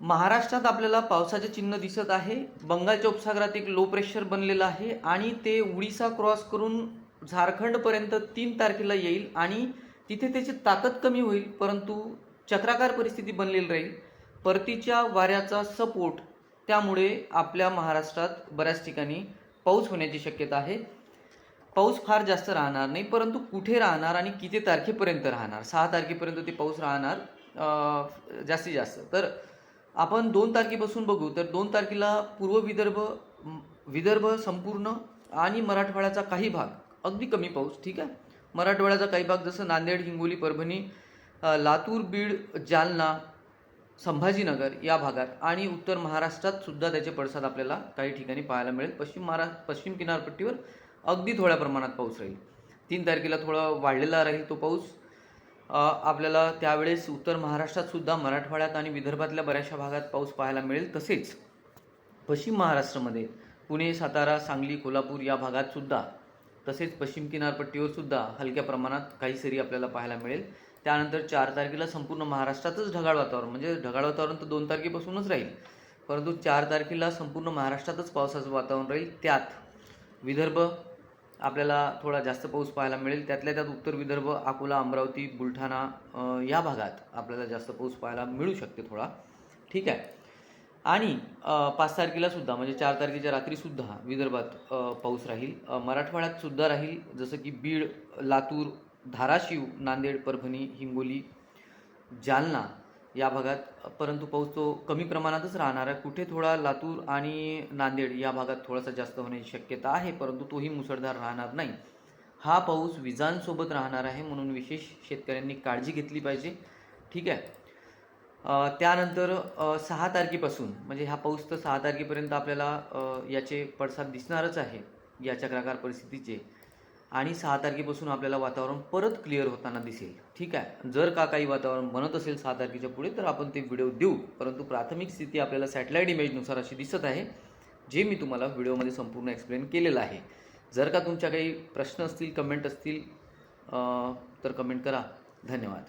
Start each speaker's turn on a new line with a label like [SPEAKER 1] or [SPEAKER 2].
[SPEAKER 1] महाराष्ट्रात आपल्याला पावसाचे चिन्ह दिसत आहे. बंगालच्या उपसागरात एक लो प्रेशर बनलेलं आहे आणि ते उडीसा क्रॉस करून झारखंडपर्यंत तीन तारखेला येईल आणि तिथे त्याची ताकद कमी होईल परंतु चक्राकार परिस्थिती बनलेली राहील. परतीच्या वाऱ्याचा सपोर्ट त्यामुळे आपल्या महाराष्ट्रात बऱ्याच ठिकाणी पाऊस होण्याची शक्यता आहे. पाऊस फार जास्त राहणार नाही परंतु कुठे राहणार आणि किती तारखेपर्यंत राहणार? सहा तारखेपर्यंत ते पाऊस राहणार जास्तीत जास्त. तर आपण दोन तारखेपासून बघू तर दोन तारखेला पूर्व विदर्भ विदर्भ संपूर्ण आणि मराठवाड्याचा काही भाग अगदी कमी पाऊस ठीक आहे? मराठवाड्याचा काही भाग जसं नांदेड हिंगोली परभणी लातूर बीड जालना संभाजीनगर या भागात आणि उत्तर महाराष्ट्रात सुद्धा त्याचे पडसाद आपल्याला काही ठिकाणी पाहायला मिळेल. पश्चिम महारा पश्चिम किनारपट्टीवर अगदी थोड्या प्रमाणात पाऊस राहील. तीन तारखेला थोडा वाढलेला राहील तो पाऊस. आपल्याला त्यावेळेस उत्तर महाराष्ट्रात सुद्धा मराठवाड्यात आणि विदर्भातल्या बऱ्याचशा भागात पाऊस पाहायला मिळेल. तसेच पश्चिम महाराष्ट्रामध्ये पुणे सातारा सांगली कोल्हापूर या भागात सुद्धा तसेच पश्चिम किनारपट्टीवर सुद्धा हलक्या प्रमाणात काही सरी आपल्याला पाहायला मिळेल. त्यानंतर चार तारखेला संपूर्ण महाराष्ट्रातच ढगाळ वातावरण म्हणजे ढगाळ वातावरण तर दोन तारखेपासूनच राहील. परंतु चार तारखेला संपूर्ण महाराष्ट्रातच पावसाचं वातावरण राहील. त्यात विदर्भ आपल्याला थोडा जास्त पाऊस पाहायला मिळेल. त्यातल्या त्यात उत्तर विदर्भ अकोला अमरावती बुलढाणा या भागात आपल्याला जास्त पाऊस पाहायला मिळू शकते थोडा. ठीक आहे. आणि पाच तारखेला सुद्धा म्हणजे चार तारखेच्या रात्रीसुद्धा विदर्भात पाऊस राहील. मराठवाड्यात सुद्धा राहील जसं की बीड लातूर धाराशिव नांदेड परभणी हिंगोली जालना या भागात परंतु पाऊस तो कमी प्रमाणातच राहणार आहे. कुठे थोडा लातूर आणि नांदेड या भागात थोडासा जास्त होण्याची शक्यता आहे परंतु तोही मुसळधार राहणार नाही. हा पाऊस विजांसोबत राहणार आहे म्हणून विशेष शेतकऱ्यांनी काळजी घेतली पाहिजे. ठीक आहे. त्यानंतर सहा तारखेपासून म्हणजे हा पाऊस तर सहा तारखेपर्यंत आपल्याला याचे पडसाद दिसणारच आहे. या चक्राकार परिस्थितीचे. आणि सहा तारखेपासून आपल्याला वातावरण परत क्लिअर होताना दिसेल. ठीक आहे? जर का काही वातावरण बनत असेल सहा तारखेच्या पुढे तर आपण ते व्हिडिओ देऊ. परंतु प्राथमिक स्थिती आपल्याला सॅटेलाईट इमेजनुसार अशी दिसत आहे जे मी तुम्हाला व्हिडिओमध्ये संपूर्ण एक्सप्लेन केलेलं आहे. जर का तुमच्या काही प्रश्न असतील कमेंट असतील तर कमेंट करा. धन्यवाद.